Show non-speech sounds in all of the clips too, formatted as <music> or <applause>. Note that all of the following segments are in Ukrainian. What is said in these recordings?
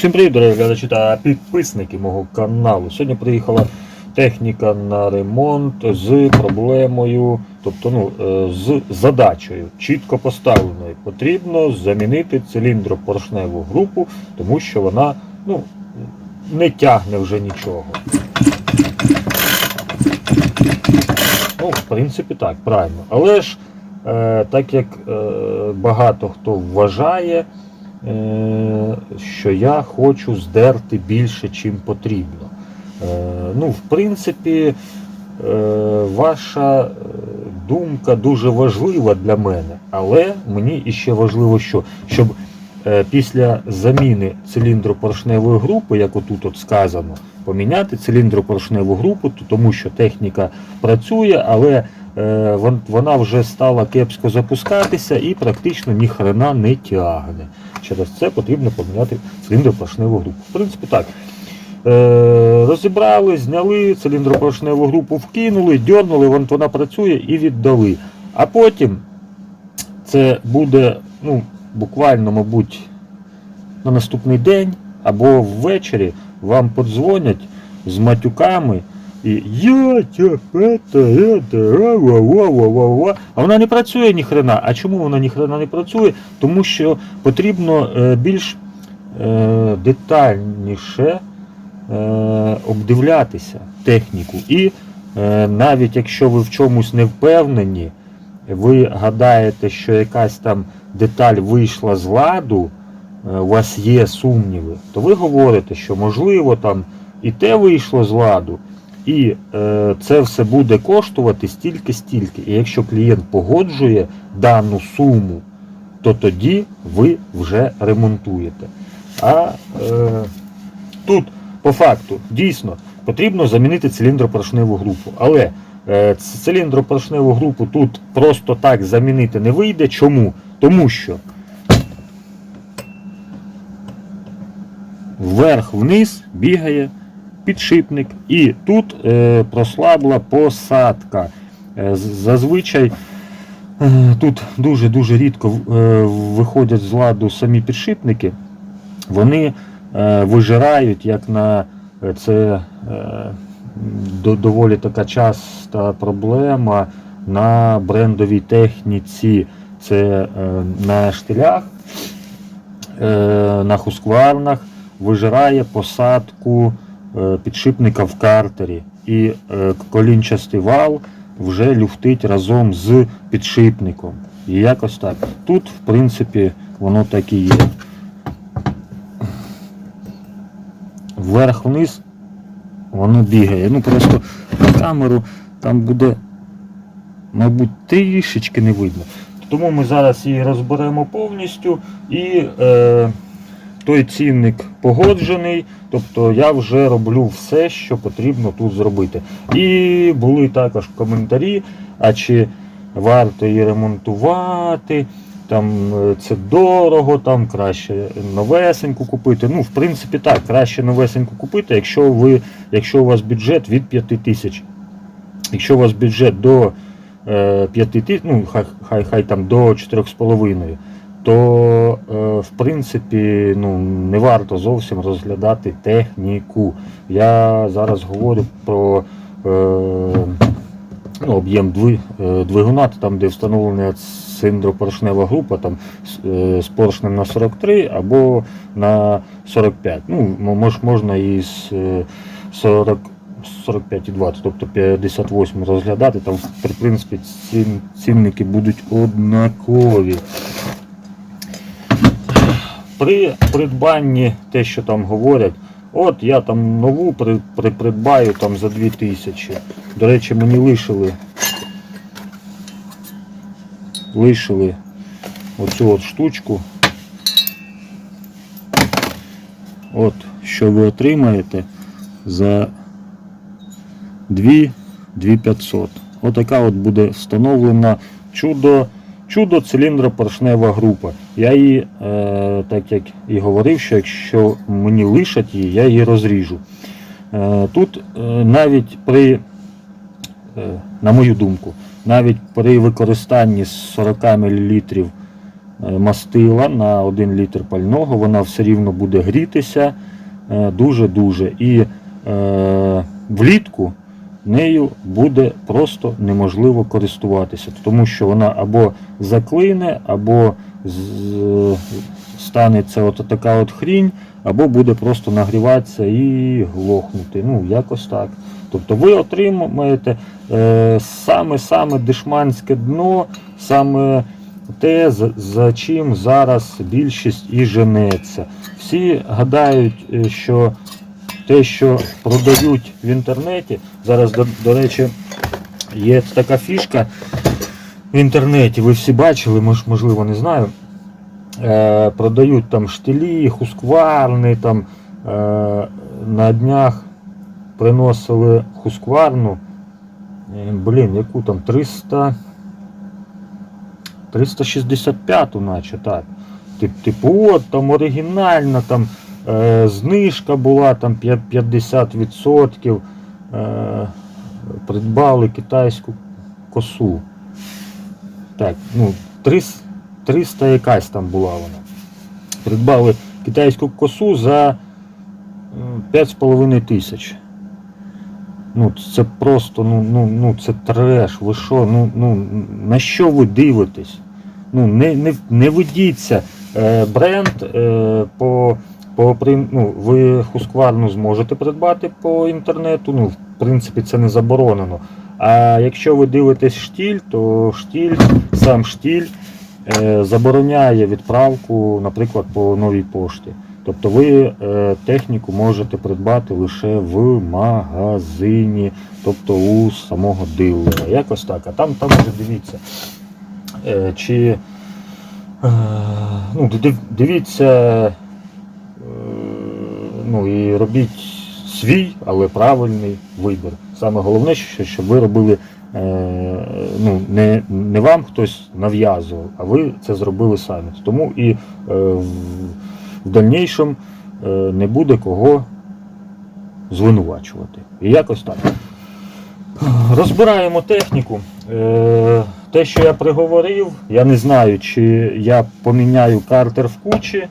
Всім привіт, дорогі глядачі та підписники мого каналу. Сьогодні приїхала техніка на ремонт з проблемою, тобто ну, е, з задачею, чітко поставленою. Потрібно замінити циліндропоршневу групу, тому що вона ну, не тягне вже нічого. Ну, в принципі, так, правильно. Але ж, е, так як е, багато хто вважає, що я хочу здерти більше, чим потрібно. Е, ну, в принципі, е, ваша е, думка дуже важлива для мене, але мені іще важливо, що щоб е, після заміни циліндропоршневої групи, як отут от сказано, поміняти циліндропоршневу групу, тому що техніка працює, але е, вона вже стала кепсько запускатися і практично ні хрена не тягне. Через це потрібно поміняти циліндропоршневу групу. В принципі, так. Е, розібрали, зняли циліндропоршневу групу, вкинули, дьорнули, вона працює і віддали. А потім це буде ну, буквально, мабуть, на наступний день або ввечері вам подзвонять з матюками. І я тебе ва А вона не працює ні хрена. А чому вона ні хрена не працює? Тому що потрібно е, більш е, детальніше е, обдивлятися техніку. І навіть якщо ви в чомусь не впевнені, ви гадаєте, що якась там деталь вийшла з ладу, е, у вас є сумніви, то ви говорите, що можливо там і те вийшло з ладу, і е, це все буде коштувати стільки-стільки. І якщо клієнт погоджує дану суму, то тоді ви вже ремонтуєте. А е, тут, по факту, дійсно потрібно замінити циліндропоршневу групу. Але циліндропоршневу групу тут просто так замінити не вийде. Чому? Тому що вверх-вниз бігає підшипник, і тут е, прослабла посадка. Е, зазвичай е, тут дуже-дуже рідко е, виходять з ладу самі підшипники. Вони е, вижирають, як на е, це е, доволі така часта проблема на брендовій техніці. Це е, на штилях, е, на хускварнах вижирає посадку е, підшипника в картері. І колінчастий вал вже люфтить разом з підшипником. І якось так. Тут, в принципі, воно так і є. Вверх-вниз воно бігає. Ну просто на камеру там буде, мабуть, трішечки не видно. Тому ми зараз її розберемо повністю і е, той цінник погоджений. Тобто я вже роблю все, що потрібно тут зробити. І були також коментарі, а чи варто її ремонтувати, там е, це дорого, там краще новесеньку купити. Ну, в принципі, так, краще новесеньку купити, якщо ви, якщо у вас бюджет від 5 тисяч. Якщо у вас бюджет до е, 5 тисяч, ну хай, хай, хай там до 4,5, то е, в принципі ну, не варто зовсім розглядати техніку. Я зараз говорю про е, ну, об'єм е, двигуна, там, де встановлена циліндропоршнева група там, з, е, поршнем на 43 або на 45. Ну, мож, можна і з е, 40 45,20, тобто 58 розглядати, там в принципі цін, цінники будуть однакові. При придбанні те, що там говорять, от я там нову при, при, придбаю там за 2000. До речі, мені лишили лишили оцю от штучку. От, що ви отримаєте за 2 2500. Отака от буде встановлена чудо, чудо циліндропоршнева група. Я її, е, так як і говорив, що якщо мені лишать її, я її розріжу. Е, тут е, навіть при, е, на мою думку, навіть при використанні 40 мл мастила на 1 літр пального, вона все рівно буде грітися дуже-дуже. І влітку нею буде просто неможливо користуватися, тому що вона або заклине, або станеться от така от хрінь, або буде просто нагріватися і глохнути. Ну, якось так. Тобто ви отримаєте саме-саме дешманське дно, саме те, за, чим зараз більшість і женеться. Всі гадають, е, що те, що продають в інтернеті, зараз, до, до речі, є така фішка в інтернеті, ви всі бачили, мож, можливо, не знаю. Е, продають там штилі, хускварни, там е, на днях приносили хускварну. Е, Блін, яку там 300. 365 наче так. Тип, типу, от там оригінальна, там е, знижка була там п'я- 50%. Е, придбали китайську косу. Так, ну, 300, 300 якась там була вона. Придбали китайську косу за 5,5 тисяч. Ну, це просто, ну, ну, ну, це треш. Ви що? Ну, ну, на що ви дивитесь? Ну, не, не, не ведіться. Е, бренд е, по, по ну, ви хускварну зможете придбати по інтернету. Ну, в принципі, це не заборонено. А якщо ви дивитесь штіль, то штіль, сам штіль забороняє відправку, наприклад, по новій пошті. Тобто ви е, техніку можете придбати лише в магазині, тобто у самого дилера. Якось так. А там, там вже дивіться, е, чи е, ну, дивіться, е, ну і робіть свій, але правильний вибір. Саме головне, що, щоб ви робили. е, Ну, не, не вам хтось нав'язував, а ви це зробили самі. Тому і е, в, в дальнішому е, не буде кого звинувачувати. І якось так. Розбираємо техніку. Те, що я приговорив, я не знаю, чи я поміняю картер в кучі.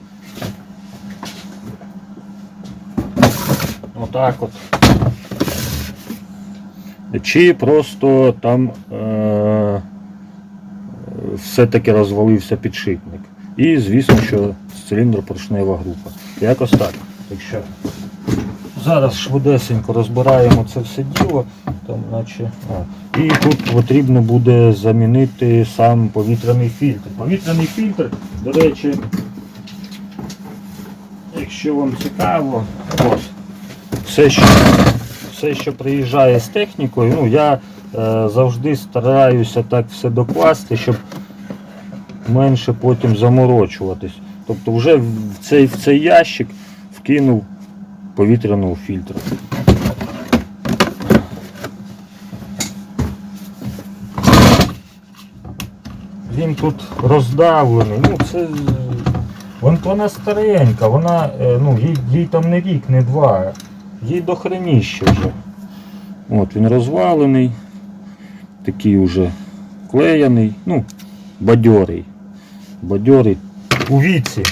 Отак от. Чи просто там е, все-таки розвалився підшипник. І звісно, що циліндропоршнева група. Якось так. Так що зараз швидесенько розбираємо це все діло. Там, наче, а. І тут потрібно буде замінити сам повітряний фільтр. Повітряний фільтр, до речі, якщо вам цікаво, ось, все, що, все, що приїжджає з технікою, ну, я е, завжди стараюся так все докласти, щоб менше потім заморочуватись. Тобто вже в цей, в цей ящик вкинув повітряного фільтру. Він тут роздавлений. Ну, це вон, вона старенька, вона, е, ну, їй, їй там не рік, не два, їй до хреніще вже. От він розвалений, такий уже клеяний, ну, бадьорий. Бадьорий у віці,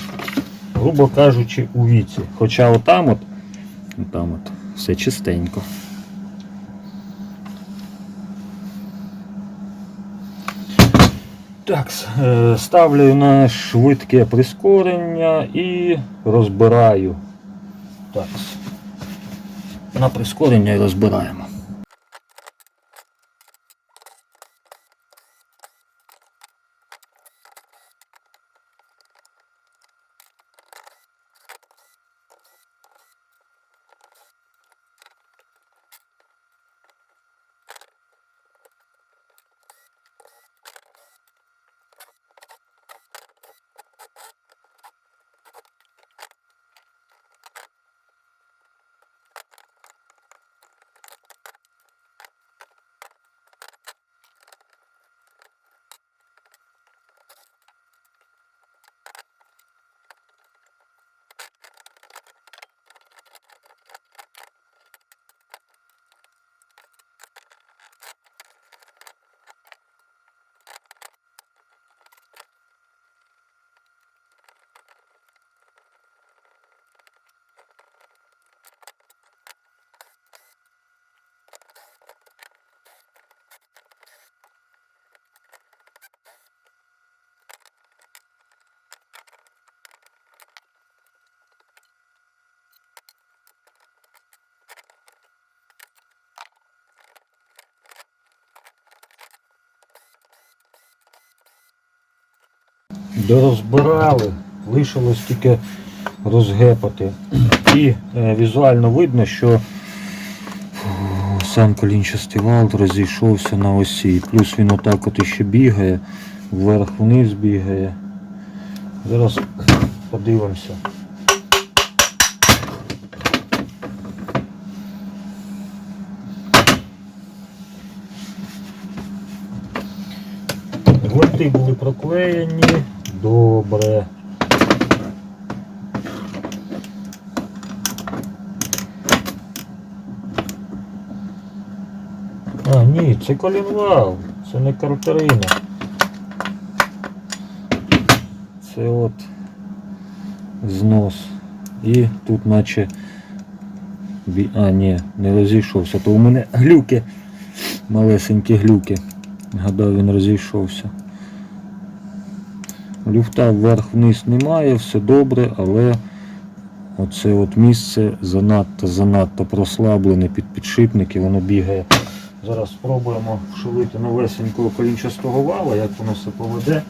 грубо кажучи, у віці. Хоча отам от, там от все чистенько. Так, е, ставлю на швидке прискорення і розбираю. Так. На прискорення розбираємо. Дорозбирали, лишилось тільки розгепати. І е, візуально видно, що сам колінчастий вал розійшовся на осі. Плюс він отак от іще бігає, вверх-вниз бігає. Зараз подивимося. Гвинти були проклеєні, добре. А, ні, це колінвал, це не картерина. Це от знос. І тут наче... А, ні, не розійшовся. То у мене глюки, малесенькі глюки. Гадав, він розійшовся. Люфта вверх-вниз немає, все добре, але оце от місце занадто-занадто прослаблене під підшипники, воно бігає. Зараз спробуємо вшивити новесенького колінчастого вала, як воно все поведе.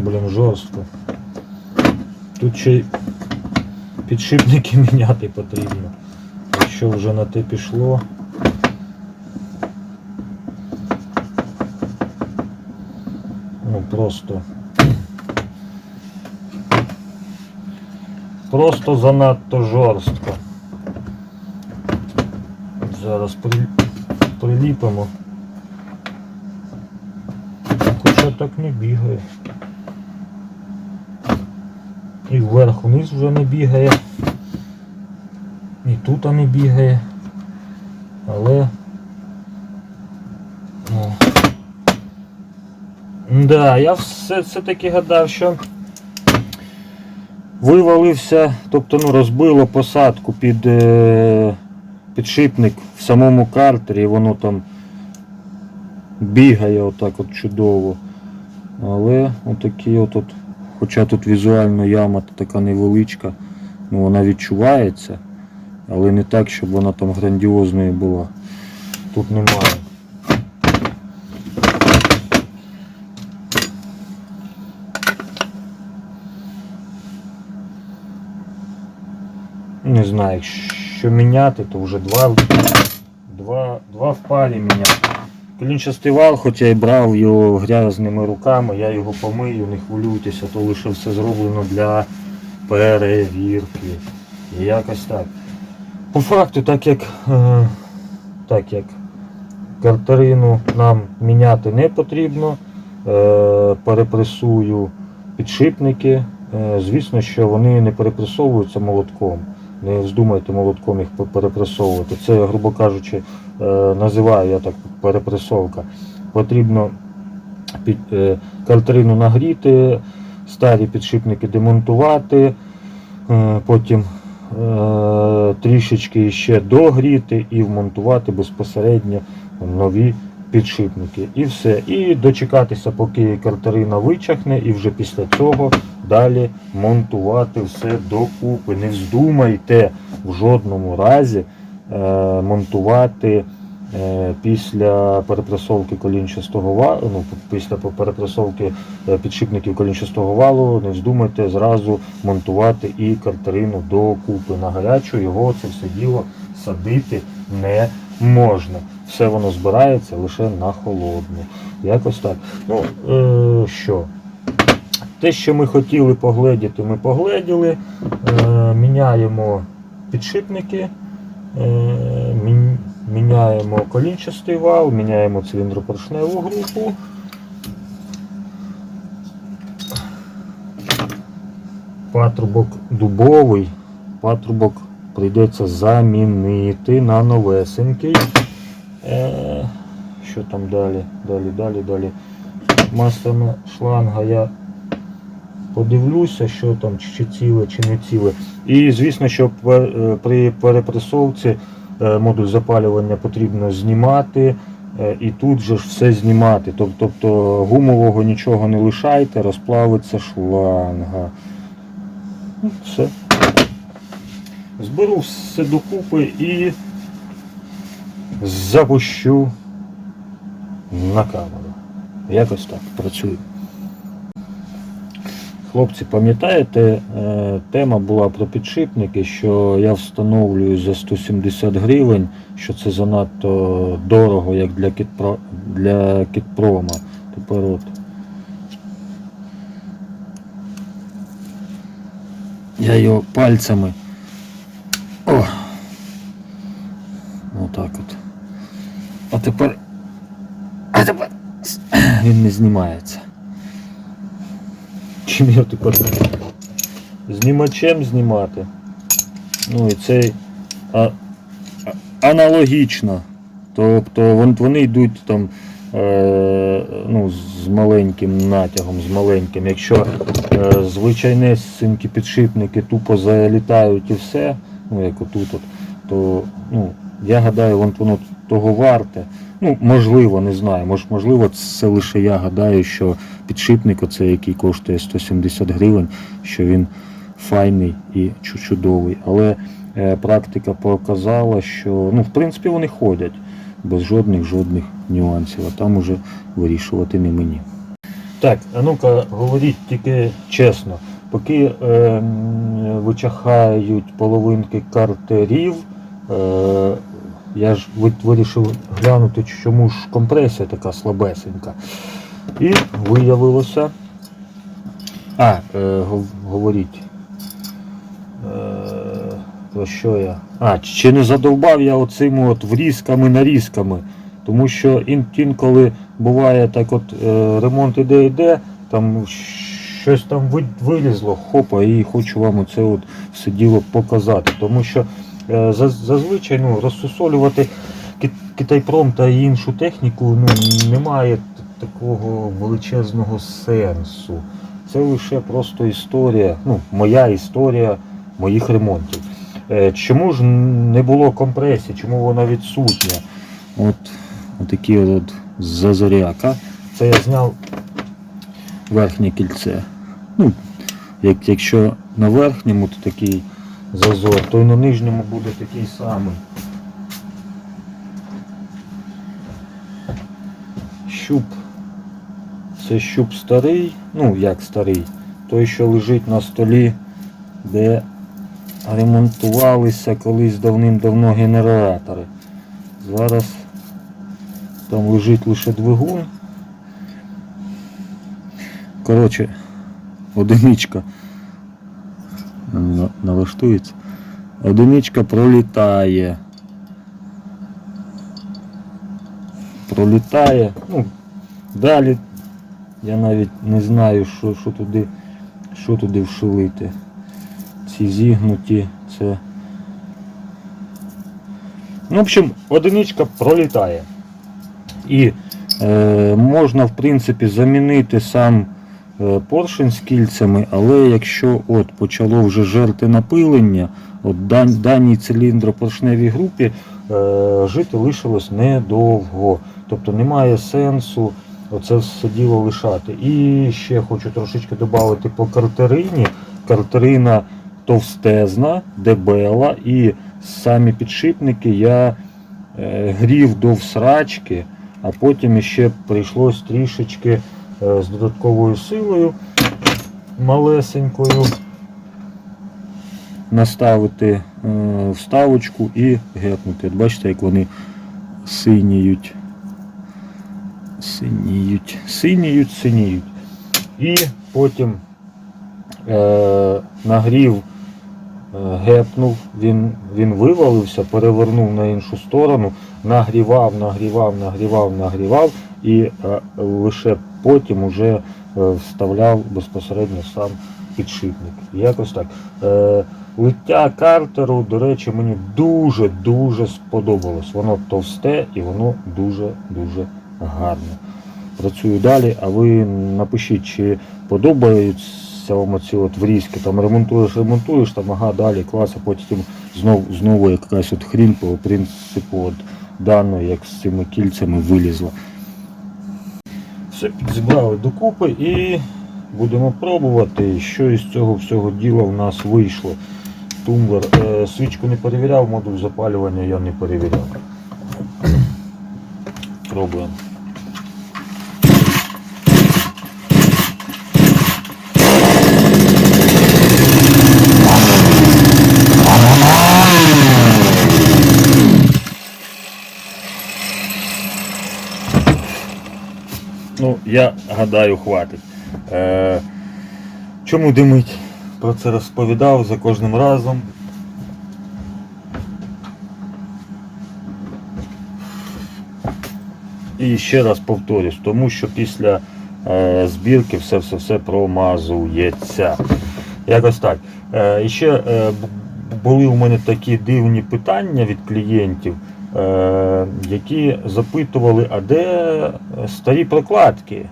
Блін, жорстко. Тут ще й підшипники <laughs> міняти потрібно. Якщо вже на те пішло. Ну просто. Просто занадто жорстко. Зараз при... приліпимо. Хоча так не бігає. І вверх вниз вже не бігає. І тут не бігає. Але... Ну. Да, я все, все-таки гадав, що вивалився, тобто ну, розбило посадку під е, підшипник в самому картері, воно там бігає отак от чудово. Але отакі от, от хоча тут візуально яма така невеличка, ну вона відчувається, але не так, щоб вона там грандіозною була. Тут немає. Не знаю, якщо міняти, то вже два, два, два в парі міняти. Клінчастий вал, хоч я брав його грязними руками, я його помию, не хвилюйтеся, то лише все зроблено для перевірки. І якось так. По факту, так як, е, так як картерину нам міняти не потрібно, е, перепресую підшипники. Е, звісно, що вони не перепресовуються молотком. Не вздумайте молотком їх перепресовувати. Це, грубо кажучи, називаю я так перепресовка. Потрібно під, е, картерину нагріти, старі підшипники демонтувати, е, потім е, трішечки ще догріти і вмонтувати безпосередньо нові підшипники. І все. І дочекатися, поки картерина вичахне, і вже після цього далі монтувати все докупи. Не вздумайте в жодному разі е, монтувати е, після перепресовки колінчастого валу, ну, після перепресовки е, підшипників колінчастого валу, не вздумайте зразу монтувати і картерину докупи. На гарячу його це все діло садити не можна. Все воно збирається лише на холодну. Якось так. Ну, е, що? Те, що ми хотіли погледіти, ми погледіли. Е, міняємо підшипники, е, міняємо колінчастий вал, міняємо циліндропоршневу групу. Патрубок дубовий, патрубок прийдеться замінити на новесенький. Е, що там далі? Далі, далі, далі. Масляна шланга я подивлюся, що там, чи ціле, чи не ціле. І звісно, що е, при перепресовці е, модуль запалювання потрібно знімати, е, і тут же ж все знімати. Тобто гумового нічого не лишайте, розплавиться шланга. Все. Зберу все докупи і запущу на камеру. Якось так працюю. Хлопці, пам'ятаєте, е, тема була про підшипники, що я встановлюю за 170 гривень, що це занадто дорого, як для, кітпро... для кітпрома. Тепер от. Я його пальцями. О! Отак от. А тепер. А тепер він не знімається. Чим тепер знімачем знімати? Ну і цей а- аналогічно. Тобто вони йдуть там е, ну, з маленьким натягом, з маленьким. Якщо е, звичайнесенькі підшипники тупо залітають і все, ну як отут, от, то ну, я гадаю, воно того варте. Ну, можливо, не знаю. Мож, можливо, це лише я гадаю, що підшипник, оцей, який коштує 170 гривень, що він файний і чудовий. Але е, практика показала, що ну, в принципі вони ходять без жодних жодних нюансів, а там уже вирішувати не мені. Так, а ну-ка, говоріть тільки чесно. Поки е, вичахають половинки картерів, е, я ж вирішив глянути, чому ж компресія така слабесенька. І виявилося. А, е, говоріть. Е, про що я? А, чи не задовбав я оцими от врізками нарізками. Тому що інколи буває так от е, ремонт іде йде, там щось там вилізло, хопа, і хочу вам оце от все діло показати. Тому що зазвичай ну, розсусолювати китайпром та іншу техніку ну, немає такого величезного сенсу. Це лише просто історія, ну, моя історія моїх ремонтів. Е, Чому ж не було компресії, чому вона відсутня? От отакі от зазоряка. Це я зняв верхнє кільце. Ну, як, якщо на верхньому то такий зазор, то і на нижньому буде такий самий. Щуп. Це щуп старий, ну як старий, той, що лежить на столі, де ремонтувалися колись давним-давно генератори. Зараз там лежить лише двигун. Коротше, одиничка налаштується. Одиничка пролітає. Пролітає. Ну, далі я навіть не знаю, що, що туди, що туди вшилити. Ці зігнуті, це. Ну, в общем, одиничка пролітає. І е, можна, в принципі, замінити сам поршень з кільцями, але якщо от почало вже жерти напилення, от дан, даній циліндропоршневій групі е, жити лишилось недовго. Тобто немає сенсу оце все діло лишати. І ще хочу трошечки додати по картерині. Картерина товстезна, дебела, і самі підшипники я е, грів до всрачки, а потім ще прийшлось трішечки е, з додатковою силою малесенькою наставити е, вставочку і гепнути. От бачите, як вони синіють. Синіють, синіють, синіють. І потім е, нагрів, е, гепнув, він, він вивалився, перевернув на іншу сторону, нагрівав, нагрівав, нагрівав, нагрівав і е, лише потім уже е, вставляв безпосередньо сам підшипник. Якось так. Е, лиття картеру, до речі, мені дуже-дуже сподобалось. Воно товсте і воно дуже-дуже гарне. Працюю далі, а ви напишіть, чи подобаються вам ці от врізки, там ремонтуєш, ремонтуєш, там ага, далі клас, а потім знову, знову якась от хрінь по принципу от даної, як з цими кільцями вилізла. Все підзібрали докупи і будемо пробувати, що із цього всього діла в нас вийшло. Тумблер е, свічку не перевіряв, модуль запалювання я не перевіряв. Пробуємо. Ну, я гадаю, хватить. Е, чому димить? Про це розповідав за кожним разом. І ще раз повторюсь, тому що після е, збірки все-все-все промазується. Якось так. Е, ще е, були у мене такі дивні питання від клієнтів, які запитували, а де старі прокладки?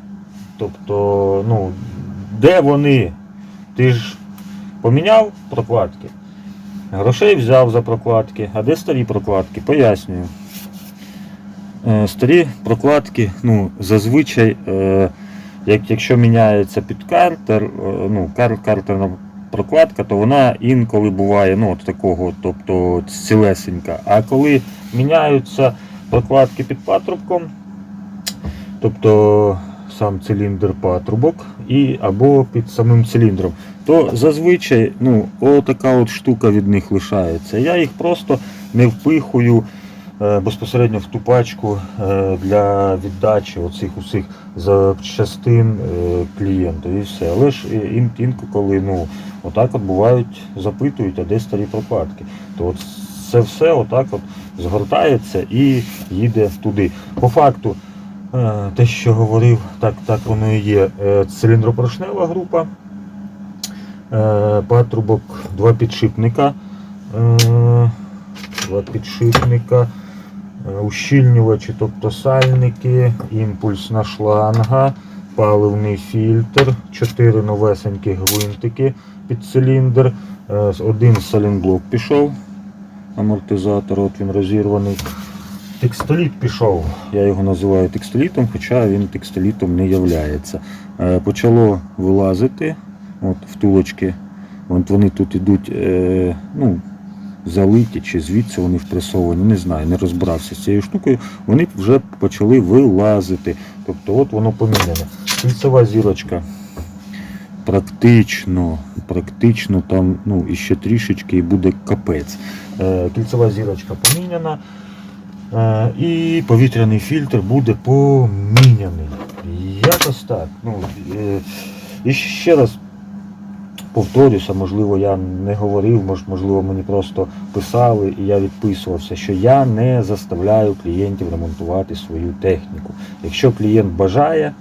Тобто, ну, де вони? Ти ж поміняв прокладки? Грошей взяв за прокладки, а де старі прокладки? Пояснюю. Е, Старі прокладки, ну, зазвичай, е, як, якщо міняється під картер, е, ну, кар, картерна прокладка, то вона інколи буває ну, от такого, тобто цілесенька. А коли міняються прокладки під патрубком, тобто сам циліндр патрубок і або під самим циліндром, то зазвичай ну, отака от штука від них лишається. Я їх просто не впихую е, безпосередньо в ту пачку е, для віддачі оцих усіх запчастин е, клієнту і все. Але ж інколи ну, отак от бувають, запитують, а де старі прокладки. То от це все отак от згортається і їде туди. По факту, е, те, що говорив, так, так воно і є. Е, Циліндропорошнева група, е, патрубок, два підшипника. Два підшипника, ущільнювачі, тобто сальники, імпульсна шланга, паливний фільтр, чотири новесенькі гвинтики під циліндр, один салінблок пішов, амортизатор, от він розірваний. Текстоліт пішов, я його називаю текстолітом, хоча він текстолітом не являється. Е, Почало вилазити от, втулочки. От вони тут ідуть, е, ну, залиті чи звідси вони впресовані, не знаю, не розбирався з цією штукою. Вони вже почали вилазити. Тобто от воно поміняне. Кільцева зірочка. Практично, практично там ну, іще трішечки і буде капець. Е, кільцева зірочка поміняна. Е, і повітряний фільтр буде поміняний. Якось так. Ну, е, і ще раз повторюся, можливо, я не говорив, можливо, мені просто писали і я відписувався, що я не заставляю клієнтів ремонтувати свою техніку. Якщо клієнт бажає,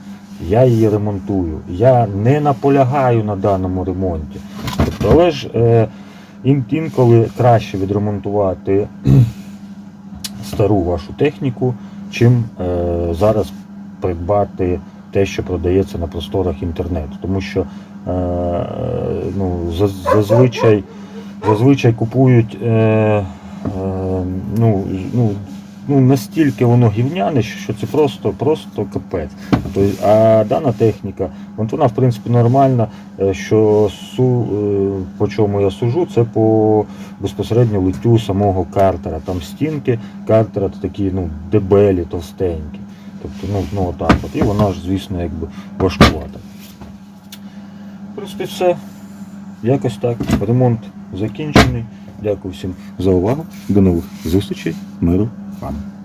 я її ремонтую. Я не наполягаю на даному ремонті. Тобто, але ж е, ін- інколи краще відремонтувати <clears throat> стару вашу техніку, чим е, зараз придбати те, що продається на просторах інтернету. Тому що е, ну, зазвичай, зазвичай купують е, е, ну, ну, ну, настільки воно гівняне, що це просто, просто капець. Тобто, а дана техніка, вона в принципі нормальна, е, що су, е, по чому я сужу, це по безпосередньо литтю самого картера. Там стінки картера такі ну, дебелі, товстенькі. Тобто, ну, ну отак от. І вона ж, звісно, якби важкувата. В принципі, все. Якось так. Ремонт закінчений. Дякую всім за увагу. До нових зустрічей. Миру вам.